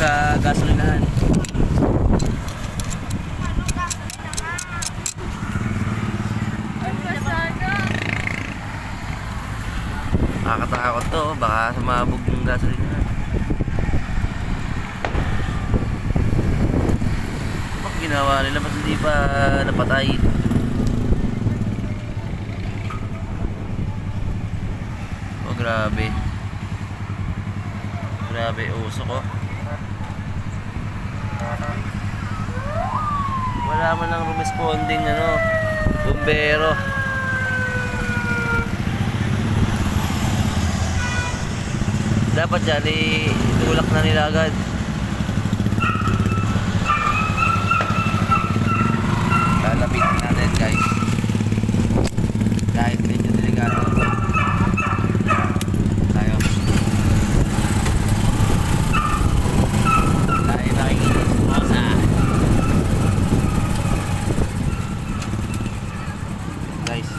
sa gasolinahan. Nakakatakot to, baka sumabog yung gasolinahan. Bakit ginawa nila mas hindi pa napatay? Oh, grabe. Grabe, uso ko. Wala man lang responding ano, bumbero. Dapat dyan, itulak na nila agad. Lalapitan natin guys. Kahit medyo delikado. Tayo. Tayo nakikita sa pausa. Guys.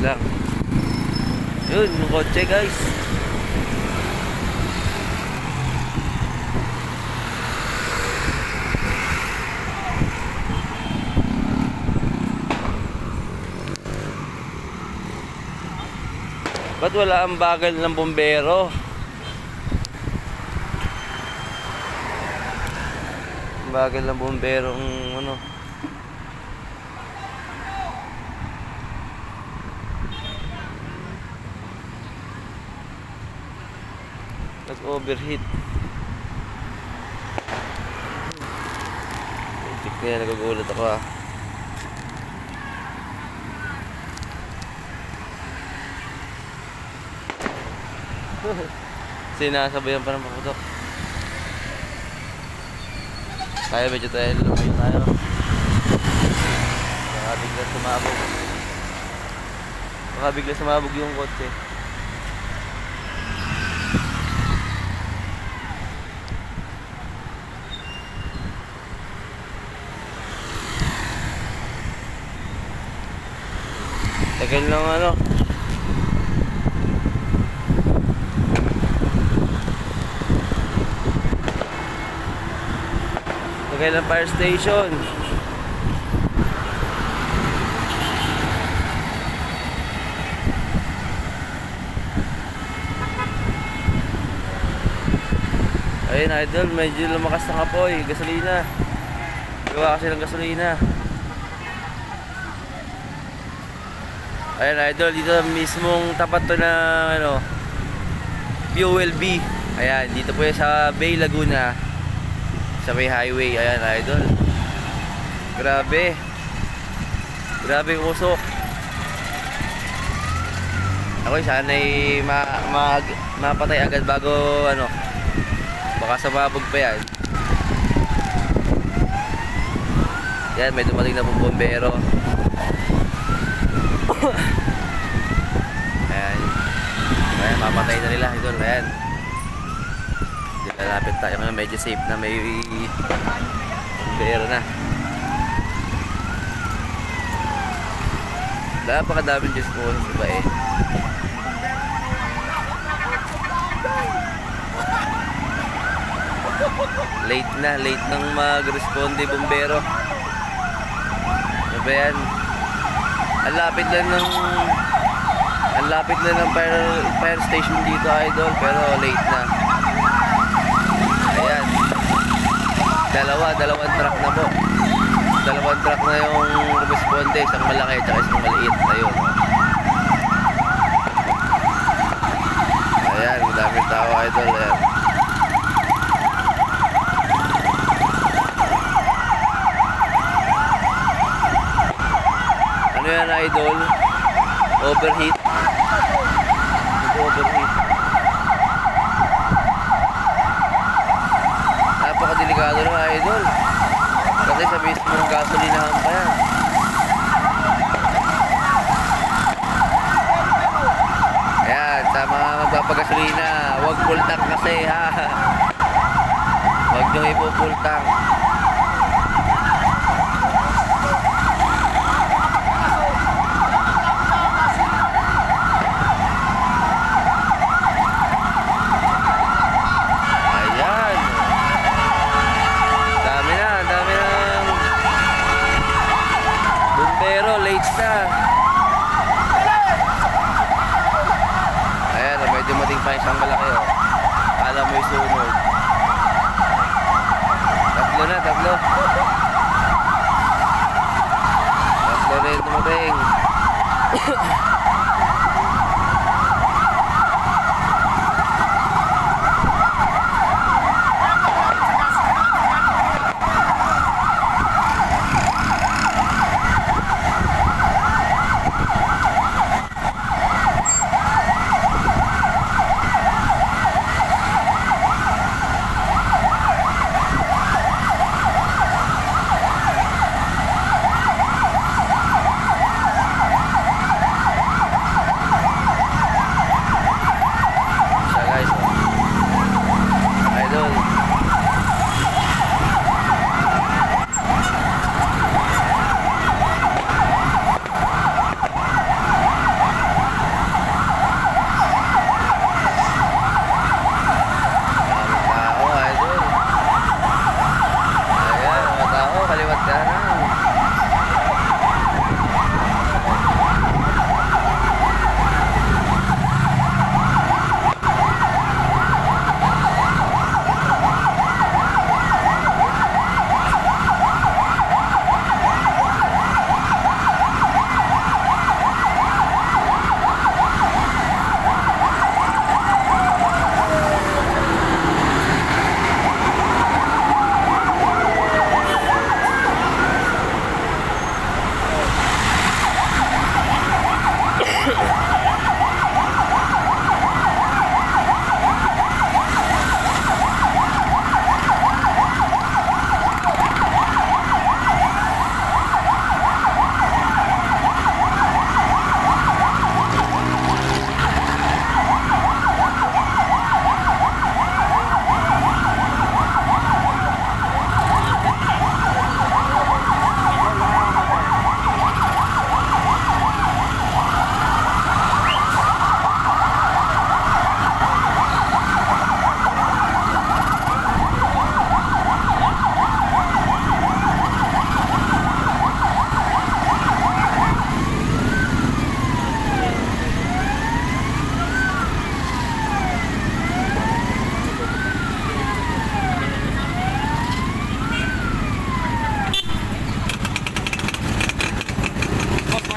Lang. Yun, yung kotse guys. Ba't wala ang bagal ng bombero? Bagal ng bombero ang ano. Nag-overheat. Tik na yan, nagugulat ako ah. Sinasabayan pa ng paputok. Kaya medyo tayo lumayo tayo. Baka bigla sumabog. Baka bigla sumabog yung kotse. Tagal lang ano. Tagal ng fire station. Ayun idol, medyo lumakas na kapoy, gasolina. Gawa kasi ng gasolina. Ayan idol, dito mismong tapat to na ano, Fuel B. Ayan, dito po yan sa Bay Laguna. Sa may highway. Ayan idol. Grabe. Grabe usok. Ako sana'y ma, ma, mapatay agad bago ano. Baka sababog pa yan. Yan, may dumating na pong bombero. Ayan. Ayan, mapatay na nila. Idol, ayan. Lalapit tayo ngayon. Medyo safe na. May bombero na. Napakadaming Diyos ko sa eh. Late na, late nang mag-responde bombero. Ano yan? Ang lapit lang ng ang lapit lang ng fire, fire station dito idol pero late na. Ayan. Dalawa, dalawang truck na po. Dalawang truck na yung responde, isang malaki at isang maliit. Ayun. Ayan, madaming tao idol. Ayan. Ano yan idol? Overheat. Nag-overheat. Napakadelikado na idol. Kasi sa mismo ng gasolinahan pa yan. Ayan, sa mga magpapagasolina, huwag full tank kasi ha. Huwag nyo ipo full tank. Isang malaki oh. Kala mo yung sunod. Tatlo na, tatlo. Tatlo rin dumating. 家长。